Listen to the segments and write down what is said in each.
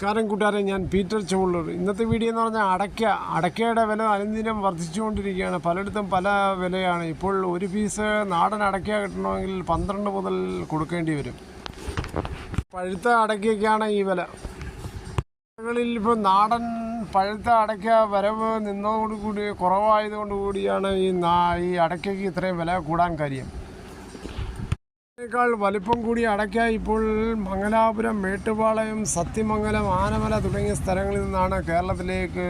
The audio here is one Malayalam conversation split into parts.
നമസ്കാരം കൂട്ടുകാരെ ഞാൻ പീറ്റർ ചോളൂർ ഇന്നത്തെ വീഡിയോ എന്ന് പറഞ്ഞാൽ അടയ്ക്ക. അടയ്ക്കയുടെ വില അനുദിനം വർദ്ധിച്ചുകൊണ്ടിരിക്കുകയാണ്. പലയിടത്തും പല വിലയാണ്. ഇപ്പോൾ ഒരു പീസ് നാടൻ അടയ്ക്ക കിട്ടണമെങ്കിൽ പന്ത്രണ്ട് മുതൽ കൊടുക്കേണ്ടി വരും. പഴുത്ത അടയ്ക്കയ്ക്കാണ് ഈ വില. ിൽ ഇപ്പോൾ നാടൻ പഴുത്ത അടയ്ക്ക വരവ് നിന്നതോടുകൂടി കുറവായതുകൊണ്ട് കൂടിയാണ് ഈ നാ ഈ അടയ്ക്കയ്ക്ക് ഇത്രയും വില കൂടാൻ കാര്യം. േക്കാൾ വലിപ്പം കൂടി അടയ്ക്ക ഇപ്പോൾ മംഗലാപുരം മേട്ടുപാളയം സത്യമംഗലം ആനമല തുടങ്ങിയ സ്ഥലങ്ങളിൽ നിന്നാണ് കേരളത്തിലേക്ക്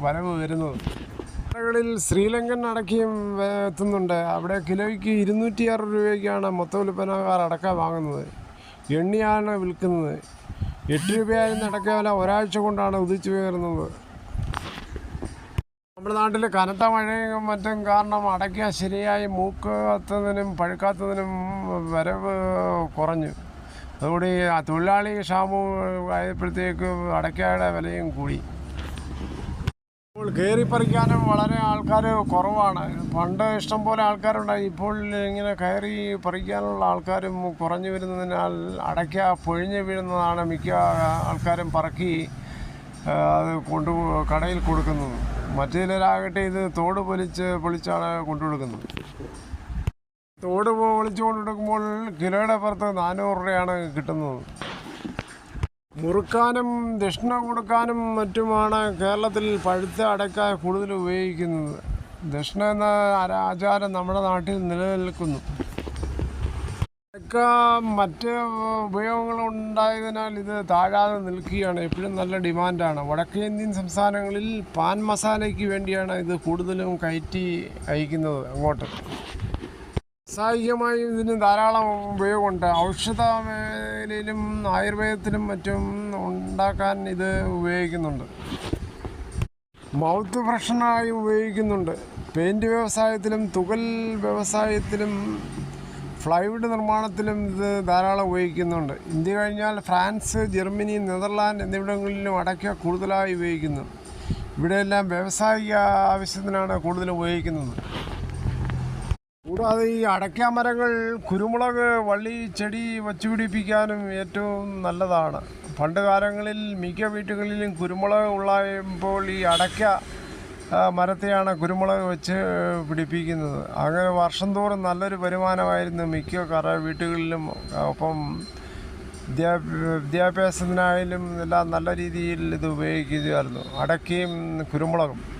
വരവ് വരുന്നത്. കടകളിൽ ശ്രീലങ്കൻ അടക്കയും എത്തുന്നുണ്ട്. അവിടെ കിലോയ്ക്ക് ഇരുന്നൂറ്റി അറുപത് രൂപയ്ക്കാണ് മൊത്ത വിൽപ്പനക്കാർ അടക്ക വാങ്ങുന്നത്. എണ്ണിയാണ് വിൽക്കുന്നത്. എട്ട് രൂപയായിരുന്ന അടക്ക വില ഒരാഴ്ച കൊണ്ടാണ് ഉദിച്ചു ഉയർന്നത് നമ്മുടെ നാട്ടിൽ കനത്ത മഴയും മറ്റും കാരണം അടയ്ക്ക ശരിയായി മൂക്കാത്തതിനും പഴുക്കാത്തതിനും വരവ് കുറഞ്ഞു. അതുകൂടി തൊഴിലാളി ക്ഷാമവും ആയപ്പോഴത്തേക്ക് അടയ്ക്കയുടെ വിലയും കൂടി. ഇപ്പോൾ കയറിപ്പറിക്കാനും വളരെ ആൾക്കാർ കുറവാണ്. പണ്ട് ഇഷ്ടം പോലെ ആൾക്കാരുണ്ടായി. ഇപ്പോൾ ഇങ്ങനെ കയറി പറിക്കാനുള്ള ആൾക്കാരും കുറഞ്ഞു വരുന്നതിനാൽ അടയ്ക്ക പൊഴിഞ്ഞു വീഴുന്നതാണ് മിക്ക ആൾക്കാരും പറക്കി അത് കൊണ്ട് കടയിൽ കൊടുക്കുന്നത്. മറ്റു ചിലരാകട്ടെ ഇത് തോട് പൊലിച്ച് പൊളിച്ചാണ് കൊണ്ടു കൊടുക്കുന്നത് തോട് പൊളിച്ച് കൊണ്ടു കൊടുക്കുമ്പോൾ കിലോയുടെ പുറത്ത് നാനൂറ് രൂപയാണ് കിട്ടുന്നത്. മുറുക്കാനും ദക്ഷിണ കൊടുക്കാനും മറ്റുമാണ് കേരളത്തിൽ പഴുത്ത അടയ്ക്ക കൂടുതൽ ഉപയോഗിക്കുന്നത്. ദക്ഷിണ എന്ന ആചാരം നമ്മുടെ നാട്ടിൽ നിലനിൽക്കുന്നു. അടയ്ക്ക മറ്റ് ഉപയോഗങ്ങളുണ്ടായതിനാൽ ഇത് താഴാതെ നിൽക്കുകയാണ്. എപ്പോഴും നല്ല ഡിമാൻഡാണ്. വടക്കേന്ത്യൻ സംസ്ഥാനങ്ങളിൽ പാൻ മസാലയ്ക്ക് വേണ്ടിയാണ് ഇത് കൂടുതലും കയറ്റി അയക്കുന്നത് അങ്ങോട്ട്. വ്യാവസായികമായി ഇതിന് ധാരാളം ഉപയോഗമുണ്ട്. ഔഷധ മേഖലയിലും ആയുർവേദത്തിലും മറ്റും ഉണ്ടാക്കാൻ ഇത് ഉപയോഗിക്കുന്നുണ്ട്. മൗത്ത് ഫ്രഷനായി ഉപയോഗിക്കുന്നുണ്ട്. പെയിന്റ് വ്യവസായത്തിലും തുകൽ വ്യവസായത്തിലും ഫ്ലൈവുഡ് നിർമ്മാണത്തിലും ഇത് ധാരാളം ഉപയോഗിക്കുന്നുണ്ട്. ഇന്ത്യ കഴിഞ്ഞാൽ ഫ്രാൻസ് ജർമ്മനി നെതർലാൻഡ് എന്നിവിടങ്ങളിലും അടയ്ക്ക കൂടുതലായി ഉപയോഗിക്കുന്നു. ഇവിടെയെല്ലാം വ്യാവസായിക ആവശ്യത്തിനാണ് കൂടുതൽ ഉപയോഗിക്കുന്നത്. കൂടാതെ ഈ അടയ്ക്ക മരങ്ങൾ കുരുമുളക് വള്ളി ചെടി വച്ചുപിടിപ്പിക്കാനും ഏറ്റവും നല്ലതാണ്. പണ്ട് കാലങ്ങളിൽ മിക്ക വീട്ടുകളിലും കുരുമുളക് ഉള്ളപ്പോൾ ഈ അടയ്ക്ക മരത്തെയാണ് കുരുമുളക് വെച്ച് പിടിപ്പിക്കുന്നത്. അങ്ങനെ വർഷം തോറും നല്ലൊരു വരുമാനമായിരുന്നു മിക്ക കറ വീട്ടുകളിലും ഒപ്പം വിദ്യാ വിദ്യാഭ്യാസത്തിനായാലും എല്ലാം നല്ല രീതിയിൽ ഇത് ഉപയോഗിക്കുകയായിരുന്നു. അടയ്ക്കയും കുരുമുളകും.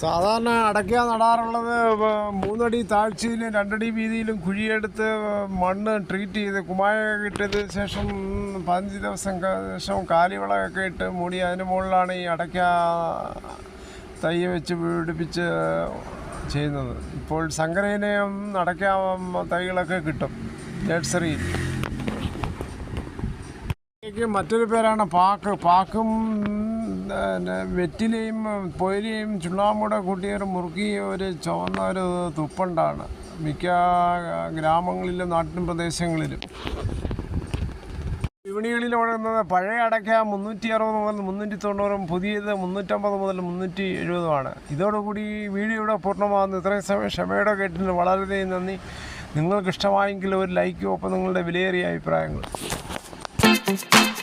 സാധാരണ അടയ്ക്ക നടാറുള്ളത് മൂന്നടി താഴ്ചയിലും രണ്ടടി വീതിയിലും കുഴിയെടുത്ത് മണ്ണ് ട്രീറ്റ് ചെയ്ത് കുമായ ഇട്ടതിന് ശേഷം പതിനഞ്ച് ദിവസം ശേഷം കാലിവളമൊക്കെ ഇട്ട് മൂടി അതിന് മുകളിലാണ് ഈ അടയ്ക്ക തയ്യ വെച്ച് പിടിപ്പിച്ച് ചെയ്യുന്നത്. ഇപ്പോൾ സങ്കരയിനെയും അടയ്ക്ക തൈകളൊക്കെ കിട്ടും. നഴ്സറിയിൽ. മറ്റൊരു പേരാണ് പാക്ക്. പാക്കും വെറ്റിലയും പൊയിലയും ചുണ്ണാമ്പൂടെ കൂട്ടിയ ഒരു മുറുക്കിയ ഒരു ചുവന്ന ഒരു തുപ്പണ്ടാണ്. മിക്ക ഗ്രാമങ്ങളിലും നാട്ടിൻ പ്രദേശങ്ങളിലും. വിപണികളിൽ വളരുന്നത് പഴയ അടയ്ക്ക മുന്നൂറ്റി അറുപത് മുതൽ മുന്നൂറ്റി തൊണ്ണൂറും പുതിയത് മുന്നൂറ്റമ്പത് മുതൽ മുന്നൂറ്റി എഴുപതുമാണ് ഇതോടുകൂടി ഈ വീഡിയോ ഇവിടെ പൂർണമാകുന്നു. ഇത്രയും സമയം ക്ഷമയുടെ കേട്ടിന് വളരെയധികം നന്ദി. നിങ്ങൾക്കിഷ്ടമായെങ്കിൽ ഒരു ലൈക്കും ഒപ്പം നിങ്ങളുടെ വിലയേറിയ അഭിപ്രായങ്ങൾ Thank